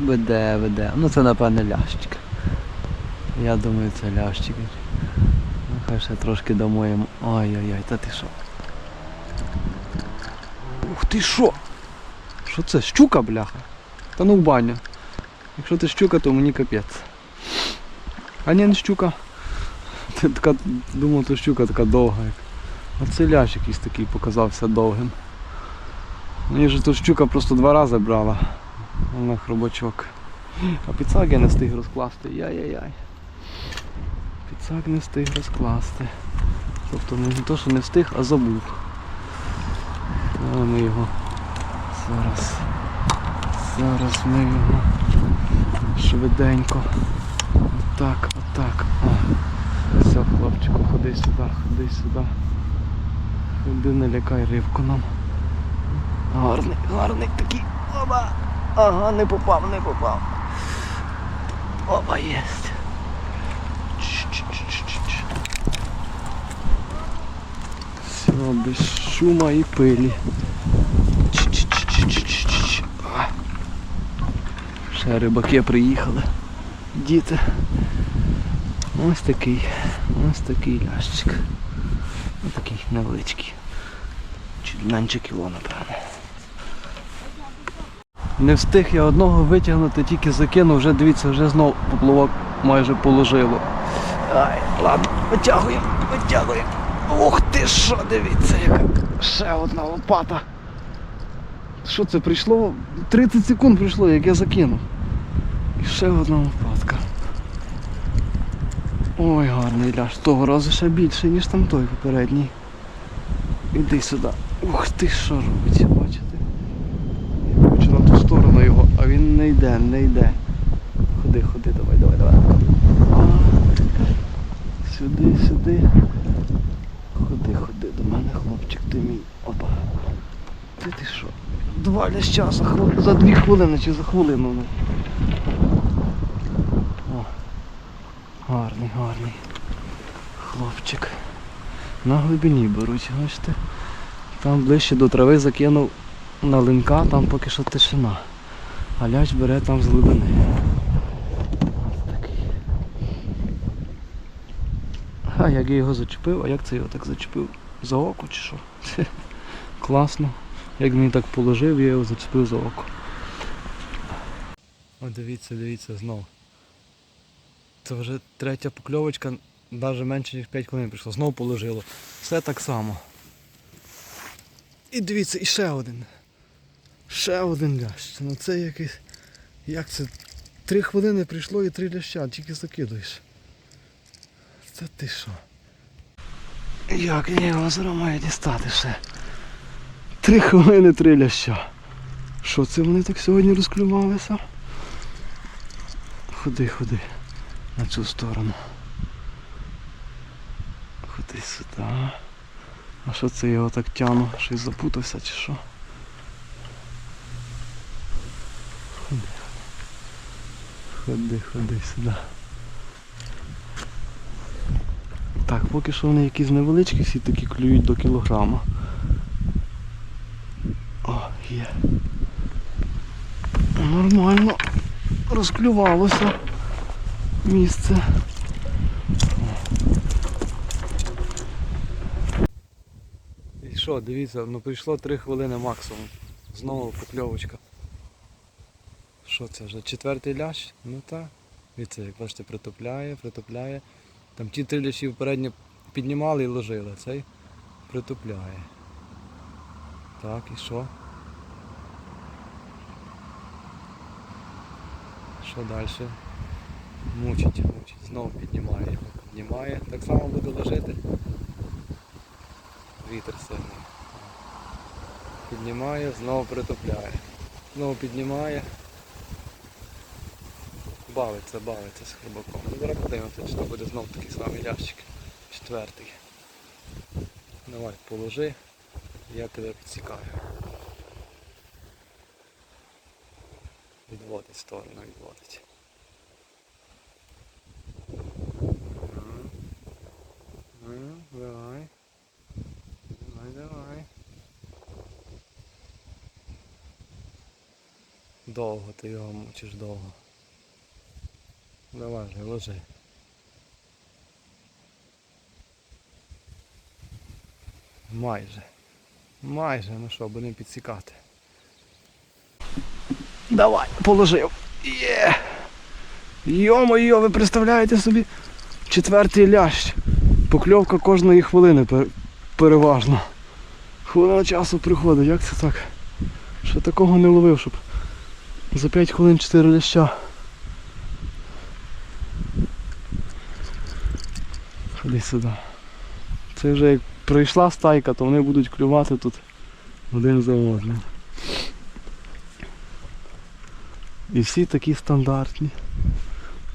веде, веде. Ну це напевне лящик. Я думаю, це лящик. Ну, хай ще трошки домоємо. Ой-ой-ой, та ти що? Ух ти що? Що це? Щука, бляха? Та ну в баню. Якщо ти щука, то мені капець. А ні, не щука. Ти така, думав, то щука така довга. як. А це лящ якийсь такий показався довгим. Мені ж то щука просто два рази брала. Вона хробачок. А підсак я не встиг розкласти. Яй-яй-яй. Підсак не встиг розкласти. Тобто не то, що не встиг, а забув. Але ми його зараз. Зараз ми його швиденько. Отак, отак. Все, хлопчику, ходи сюди, ходи сюди. Ходи, не лякай рибку нам. Гарний, гарний такий. Оба! Ага, не попав, не попав. Оба єсть. Все, без шума і пилі. Ще рибаки приїхали. Діти. Ось такий. Ось такий лящик. Ось такий невеличкий. Чуть менше кіло. Не встиг я одного витягнути, тільки закинув, вже дивіться, вже знов поплавок майже положило. Ай, ладно, витягуємо, витягуємо. Ох ти що, дивіться, яка ще одна лопата. Що це прийшло? 30 секунд прийшло, як я закинув. І ще одна лопатка. Ой, гарний ляж. Того разу ще більше, ніж там той попередній. Іди сюди. Ух ти що робить, бачите? Я хочу на ту сторону його, а він не йде, не йде. Ходи, ходи, давай, давай, давай. Сюди, сюди. Ходи, ходи до мене, хлопчик, ти мій. Опа. Ти ти що? Два ляща за, за дві хвилини чи за хвилину. ну. О. Гарний, гарний. Хлопчик. На глибині беруть, бачите. Там ближче до трави закинув на линка, там поки що тишина. А ляч бере там з глибини. Ось такий. А як я його зачепив, а як це його так зачепив? За око чи що? Класно. Як він так положив, я його зачепив за око. О, дивіться, дивіться, знов. Це вже третя покльовочка, навіть менше ніж 5 хвилин прийшло. Знову положило. Все так само. І дивіться, і ще один. Ще один лящ. Ну це якийсь. Як це? Три хвилини прийшло і три ляща, тільки закидуєш. Це ти що? Як я його зараз маю дістати ще? Три хвилини, три ляща. Що це вони так сьогодні розклювалися? Ходи, ходи на цю сторону. Ходи сюди. А що це його так тяну? Щось запутався чи що? Ходи. Ходи, ходи сюди. Так, поки що вони якісь невеличкі, всі такі клюють до кілограма. О, є. Нормально розклювалося місце. І що, дивіться, ну прийшло 3 хвилини максимум. Знову покльовочка. Що це вже? Четвертий лящ? Ну так. Дивіться, як бачите, притопляє, притопляє. Там ті три лящі попередньо піднімали і ложили, цей притопляє. Так, і що? Що далі? Мучить, мучить. Знову піднімає його. Піднімає. Так само буде ложити. Вітер сильний. Піднімає, знову притопляє. Знову піднімає. Бавиться, бавиться з хребаком. Ну, зараз подивимося, чи то буде знов такий самий ящик. Четвертий. Давай, положи, я тебе підсікаю. Відводить сторону, відводить. Давай. Давай, давай. довго, ти його мучиш довго. Давай ложи. Майже. Майже, ну що, будемо підсікати. Давай, положив. Є! Йо-моє, ви представляєте собі? Четвертий лящ. Покльовка кожної хвилини пер- переважно. Хвилина часу приходить, як це так? Що такого не ловив, щоб за 5 хвилин 4 ляща. Ходи сюди. Це вже як прийшла стайка, то вони будуть клювати тут один за одним. І всі такі стандартні.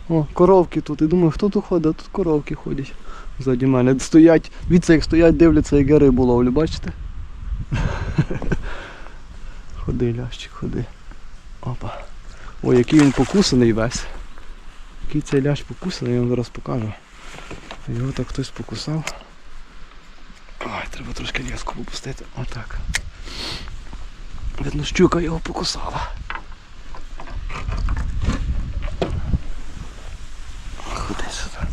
О, коровки тут. І думаю, хто тут ходить? А тут коровки ходять. Ззаді мене. Стоять, від як стоять, дивляться, як я рибу ловлю, бачите? Ходи, лящик, ходи. Опа. Ой, який він покусаний весь. Який цей лящ покусаний, я вам зараз покажу. Його так хтось покусав. Ой, треба трошки ліску попустити. Отак. Видно, щука його покусала. Ходи сюди.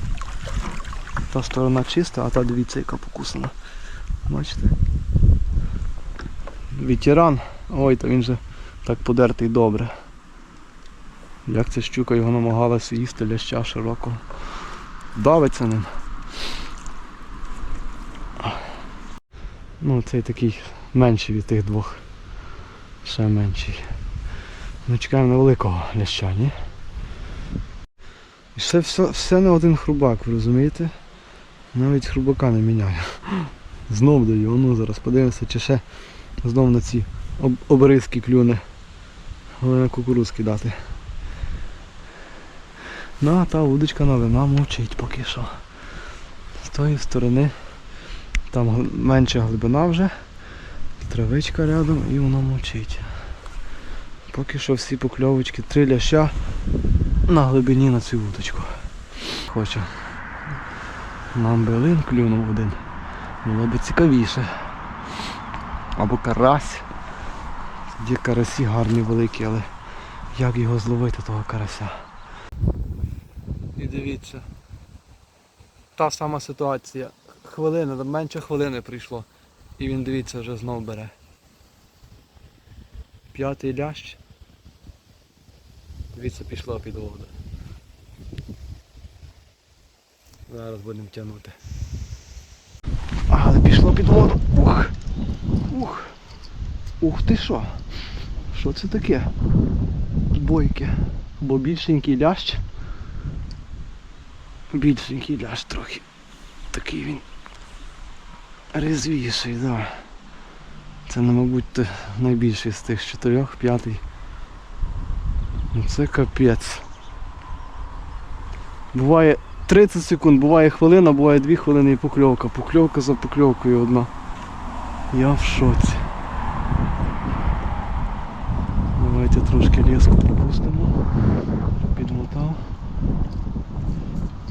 Та сторона чиста, а та дивіться, яка покусана. Бачите? Ветеран. Ой, та він же так подертий добре. Як ця щука його намагалася їсти ляща широкого. Давиться ним. Ну, цей такий менший від тих двох. Ще менший. Ми чекаємо на великого ляща, ні? І все, все, все на один хрубак, ви розумієте? Навіть хрубака не міняю. Знов даю, ну зараз подивимося, чи ще знов на ці об, обризки клюне. Але на кукурузки дати. Ну, а та удочка новина мовчить поки що. З тої сторони там менша глибина вже, травичка рядом і воно мовчить. Поки що всі покльовочки, три ляща на глибині на цю вудочку. Хоче. Нам белин клюнув один. Було би цікавіше. Або карась. Є карасі гарні великі, але як його зловити того карася? І дивіться. Та сама ситуація. Хвилина, там менше хвилини прийшло. І він дивіться вже знов бере. П'ятий лящ. Дивіться, пішло під воду. Зараз будемо тягнути. Але пішло під воду. Ух! Ух! Ух ти що? Що це таке? Бойки. Бо більшенький лящ. Більшенький лящ трохи. Такий він резвіший, так. Да. Це, ну, мабуть, найбільший з тих чотирьох, п'ятий. Ну це капець. Буває 30 секунд, буває хвилина, буває 2 хвилини і покльовка. Покльовка за покльовкою одна. Я в шоці. Давайте трошки ліску пропустимо. Підмотав.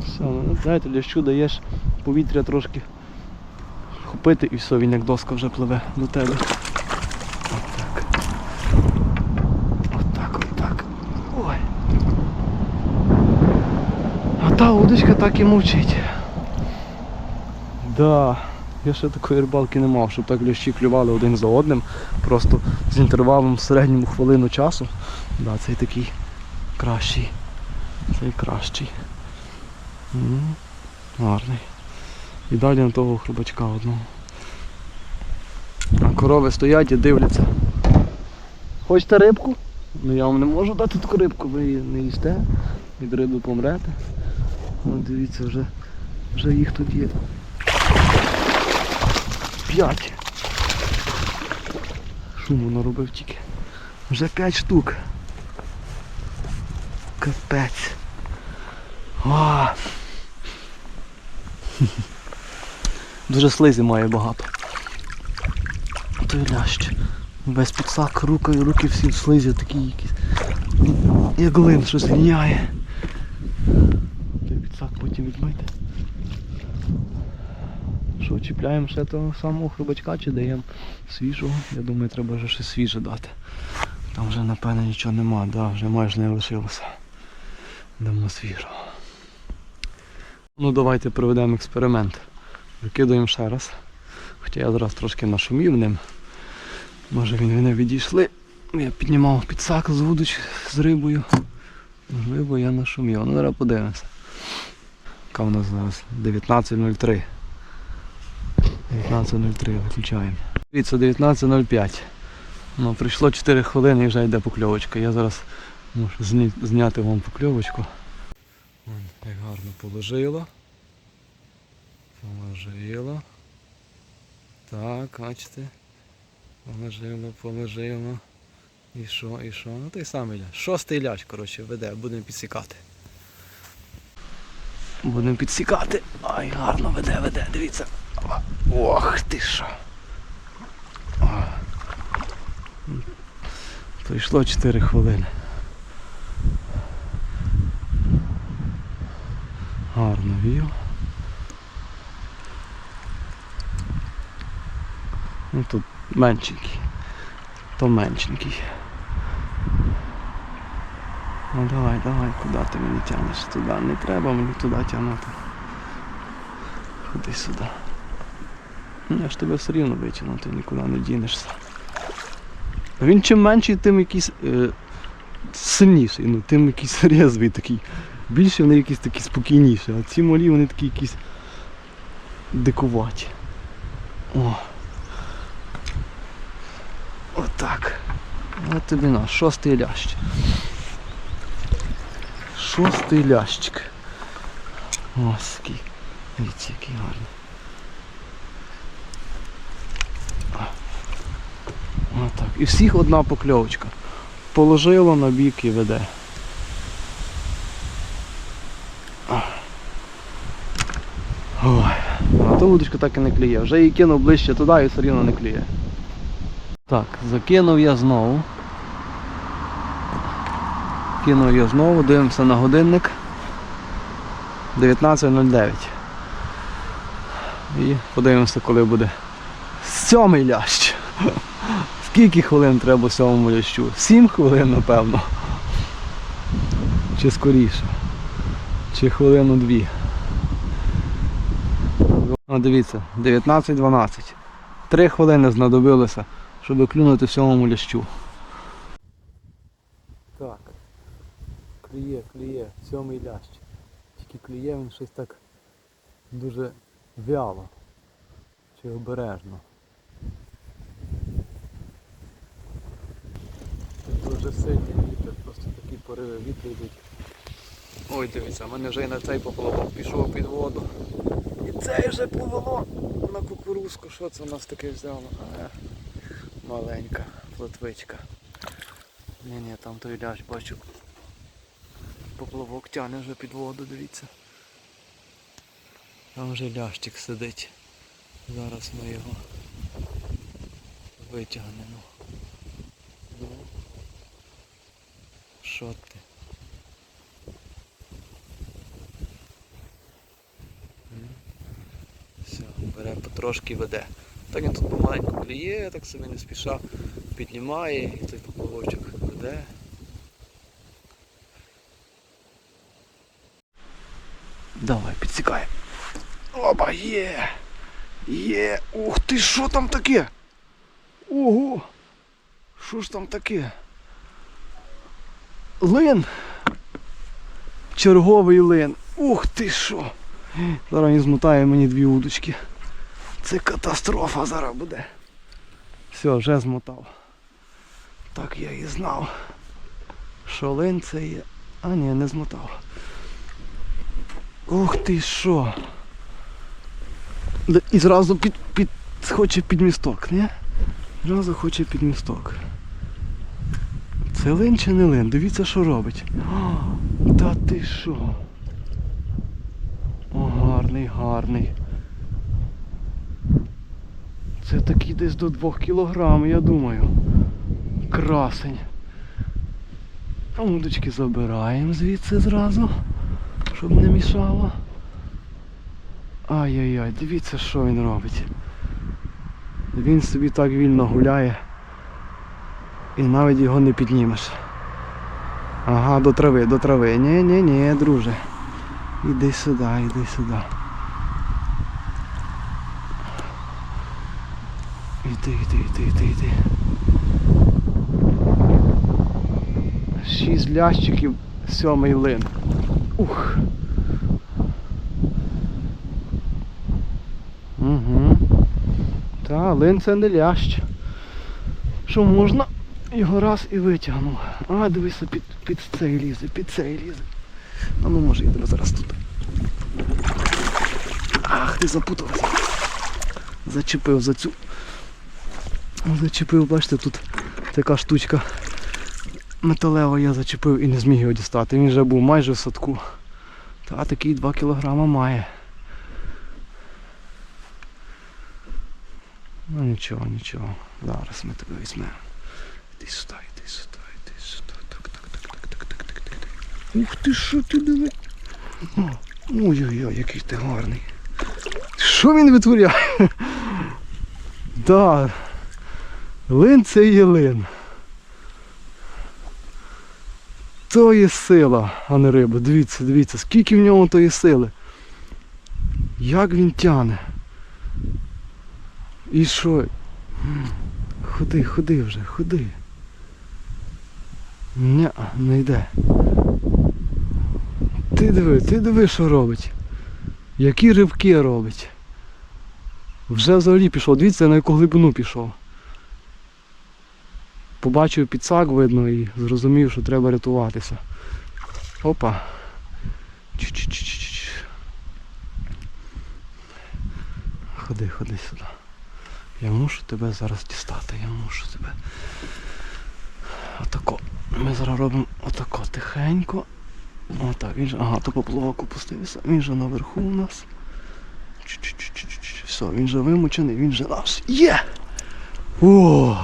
Все, ну знаєте, лящу даєш повітря трошки хопити і все, він як доска вже пливе до тебе. Отак. Отак, отак. Ой. А та удочка так і мовчить. Да. Я ще такої рибалки не мав, щоб так лящі клювали один за одним. Просто з інтервалом в середньому хвилину часу. Да, цей такий кращий. Цей кращий. Гарний. І далі на того хрубачка одного. А корови стоять і дивляться. Хочете рибку? Ну я вам не можу дати таку рибку, ви її не їсте, від риби помрете. От дивіться, вже, вже їх тут є. П'ять. Шуму наробив тільки. Вже п'ять штук. Капець. А. Дуже слизі має багато. Той лящ. Весь підсак, руки, руки всі в слизі такі якісь. Як глин щось ліняє. Той підсак потім відмити. Що, чіпляємо ще того самого хробачка чи даємо свіжого? Я думаю, треба вже щось свіже дати. Там вже напевно нічого нема, да, вже майже не лишилося. Дамо свіжого. Ну давайте проведемо експеримент. Викидуємо ще раз. Хоча я зараз трошки нашумів ним. Може він вони відійшли. Я піднімав підсак з вудоч з рибою. Можливо, я нашумів. Ну зараз подивимося. Яка у нас зараз? 19.03. 19.03 виключаємо. Дивіться, 19.05. Ну, прийшло 4 хвилини і вже йде покльовочка. Я зараз можу зняти вам покльовочку. Вон, як гарно положило. Положило. Так, бачите. Положило, положило. І що, і що? Ну той самий ляж. Шостий ляж, коротше, веде, будемо підсікати. Будемо підсікати. Ай, гарно веде, веде, дивіться. Ох ти що. О. Пройшло 4 хвилини. Гарно вів. Ну тут меншенький. То меншенький. Ну давай, давай, куди ти мені тягнеш? Туди не треба мені туди тягнути. Ходи сюди. Ну, я ж тебе все рівно витягну, ти нікуди не дінешся. Він чим менший, тим якийсь е, сильніший, ну, тим якийсь резвий такий. Більше вони якісь такі спокійніші, а ці малі вони такі якісь дикуваті. О. Отак. От тобі на, шостий лящ. Шостий лящик. Ось який. Дивіться, який гарний. Отак. І всіх одна покльовочка. Положило на бік і веде. Ой. А то удочка так і не клює. Вже її кинув ближче туди і все рівно не клює. Так, закинув я знову. Кинув я знову, дивимося на годинник. 19.09. І подивимося, коли буде сьомий лящ. Скільки хвилин треба сьомому лящу? Сім хвилин, напевно. Чи скоріше. Чи хвилину дві. О, дивіться, 19.12. Три хвилини знадобилося, щоб клюнути сьомому лящу. Клює, клює, сьомий лящ. Тільки клює він щось так дуже вяло. Чи обережно. Дуже сильний вітер, просто такі пориви вітру йдуть. Ой, дивіться, в мене вже і на цей поплавок пішов під воду. І цей вже повело на кукурузку. Що це у нас таке взяло? Е, маленька плотвичка. Ні, ні, там той ляж бачу. Поплавок тягне вже під воду, дивіться. Там вже лящик сидить. Зараз ми його витягнемо. Ну, Що ти? Все, бере потрошки веде. Так він тут помаленьку кліє, так собі не спіша піднімає і той поплавочок веде. Давай, підсікай. Опа, є! Є! Ух ти, що там таке? Ого! Що ж там таке? Лин! Черговий лин. Ух ти що! Зараз він змотає мені дві удочки. Це катастрофа зараз буде. Все, вже змотав. Так я і знав. Що лин це є. А ні, не змотав. Ух ти що! І зразу під, під, хоче під місток, не? Зразу хоче під місток. Це лин чи не лин? Дивіться, що робить. О, та ти що? О, гарний, гарний. Це такий десь до 2 кілограм, я думаю. Красень. А удочки забираємо звідси зразу, щоб не мішало. Ай-яй-яй, дивіться, що він робить. Він собі так вільно гуляє. і навіть його не піднімеш. Ага, до трави, до трави. Ні, ні, ні, друже. Іди сюди, іди сюди. Іди, іди, іди, іди, іди. Шість лящиків, сьомий лин. Ух. Угу. Та, лин це не лящ. Що можна? Його раз і витягнув. А, дивися, під, під цей лізе, під цей лізе. А ну може тебе зараз тут. Ах, ти запутався. Зачепив за цю. Зачепив, бачите, тут така штучка металева я зачепив і не зміг його дістати. Він вже був майже в садку. Та такий 2 кілограма має. Ну нічого, нічого. Зараз ми тебе візьмемо. Іди сюди, іди сюди, іди сюди. Так, так, так, так, так, так, так, так. Ух ти що ти диви. Ой-ой-ой, який ти гарний. Що він витворяє? Да. Лин це є лин. То є сила, а не риба. Дивіться, дивіться, скільки в ньому тої сили. Як він тяне. І що? Ходи, ходи вже, ходи. Ня, не йде. Ти диви, ти диви, що робить. Які ривки робить. Вже взагалі пішов. Дивіться, на яку глибину пішов. Побачив підсак видно і зрозумів, що треба рятуватися. Опа. Чу-чу-чу-чу-чу. Ходи, ходи сюди. Я мушу тебе зараз дістати, я мушу тебе. Отако. Ми зараз робимо отако тихенько. Отак, він же. Ага, то поплавок опустився. Він же наверху у нас. Чу-чу-чу-чу-чу. Все, він же вимучений, він же наш. Є! О!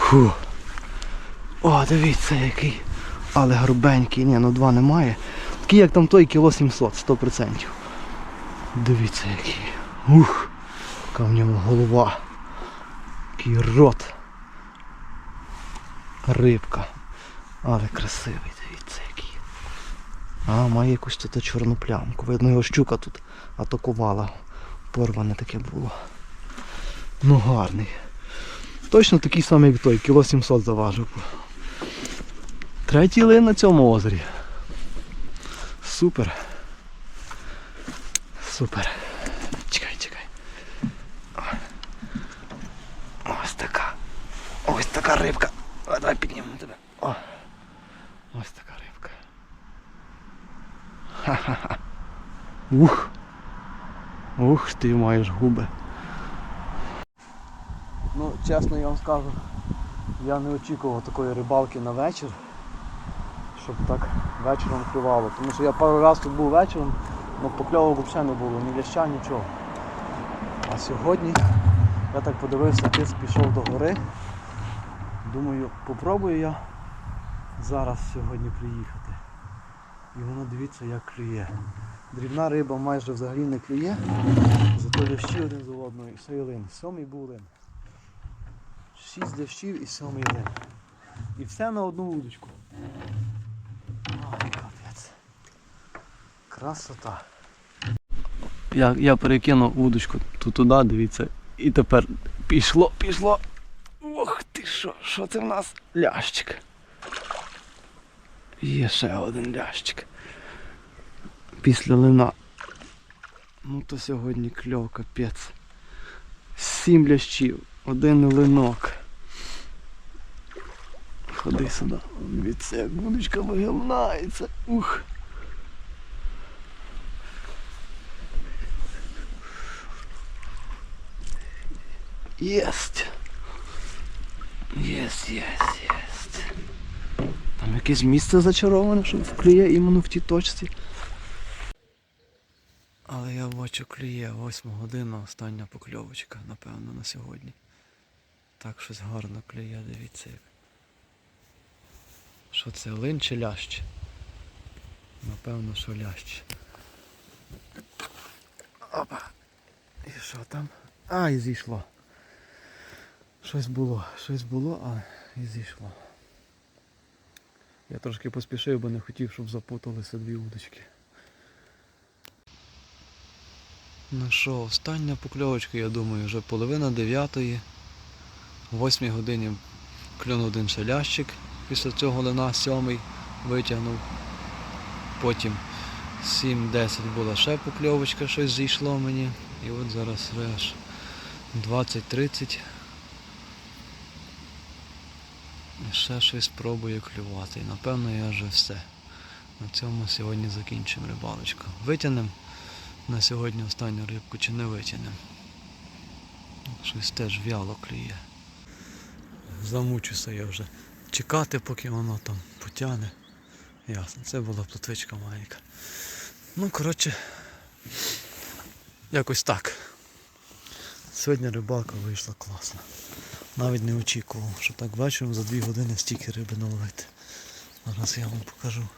Фу. О, дивіться який. Але грубенький. Ні, ну два немає. Такий як там той кіло 700, 100%. Дивіться який. Ух! Яка в ньому голова. Який рот. Рибка. Але красивий, дивіться який. А, має якусь тут чорну плямку. Видно, його щука тут атакувала. Порване таке було. Ну гарний. Точно такий самий, як той, кіло 700 заважив. Третій лин на цьому озері. Супер. Супер. Чекай, чекай. Ось така. Ось така рибка. А, Давай піднімемо тебе. О. Ось така рибка. Ха-ха-ха. Ух. Ух, ти маєш губи. Ну, чесно я вам скажу, я не очікував такої рибалки на вечір, щоб так вечором клювало. Тому що я пару разів тут був вечором, але покльовок взагалі не було, ні ляща, нічого. А сьогодні я так подивився, тиск пішов до гори. Думаю, попробую я зараз сьогодні приїхати. І воно дивіться як клює. Дрібна риба майже взагалі не клює, зато лящі один за одного і все і. Сьомий був лин. Шість лящів і сьомий лин. І все на одну удочку. Ай, капець. Красота. Я, я перекинув удочку тут туди, дивіться. І тепер пішло, пішло. Ох ти що, що це в нас? Лящик. Є ще один лящик. Після лина. Ну то сьогодні кльов, капець. Сім лящів, один линок. Ходи сюди. Дивіться, як будочка вигинається. Ух. Єсть. Єсть, єсть, єсть. Там якесь місце зачароване, що клює іменно в тій точці. Але я бачу клює 8 година, остання покльовочка, напевно, на сьогодні. Так щось гарно клює, дивіться як. Що це, лин чи лящ? Напевно, що лящ. Опа. І що там? А, і зійшло. Щось було, щось було, а І зійшла. Я трошки поспішив, бо не хотів, щоб запуталися дві удочки. Ну що, остання покльовочка, я думаю, вже половина дев'ятої. О восьмій годині клюнув один шалящик. Після цього лина сьомий витягнув. Потім 7-10 була ще покльовочка, щось зійшло мені. І от зараз аж 20-30. І ще щось спробую клювати. І напевно я вже все. На цьому сьогодні закінчимо рибалочку. Витягнемо на сьогодні останню рибку чи не витягнемо. Щось теж вяло клює. Замучуся я вже чекати, поки воно там потягне. Ясно, це була плотвичка маленька. Ну, коротше, якось так. Сьогодні рибалка вийшла класна. Навіть не очікував, що так вечором за дві години стільки риби наловити. Зараз я вам покажу.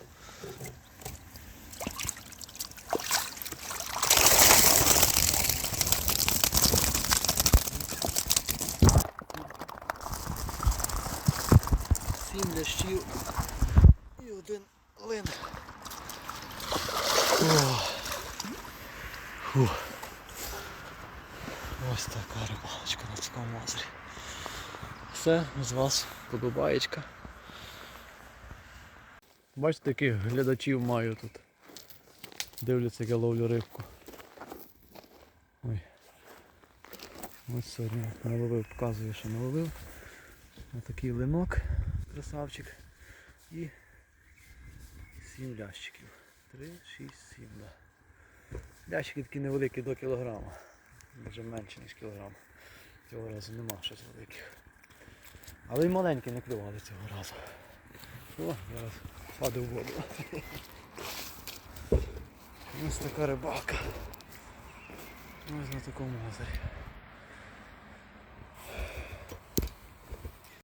Сім лящів і один лин. О. Фу. Ось така рибалочка на такому озері. Все, з вас подобаєчка. Бачите, яких глядачів маю тут. Дивляться, як я ловлю рибку. Ой. Ось сьогодні наловив, показую, що наловив. Ось такий линок, красавчик. І 7 лящиків. 3, 6, 7, да. Лящики такі невеликі до кілограма. Може менше, ніж кілограм. Цього разу нема щось великих. Але й маленькі не клювали цього разу. О, зараз падаю в воду. Ось така рибалка. Ось на такому озері.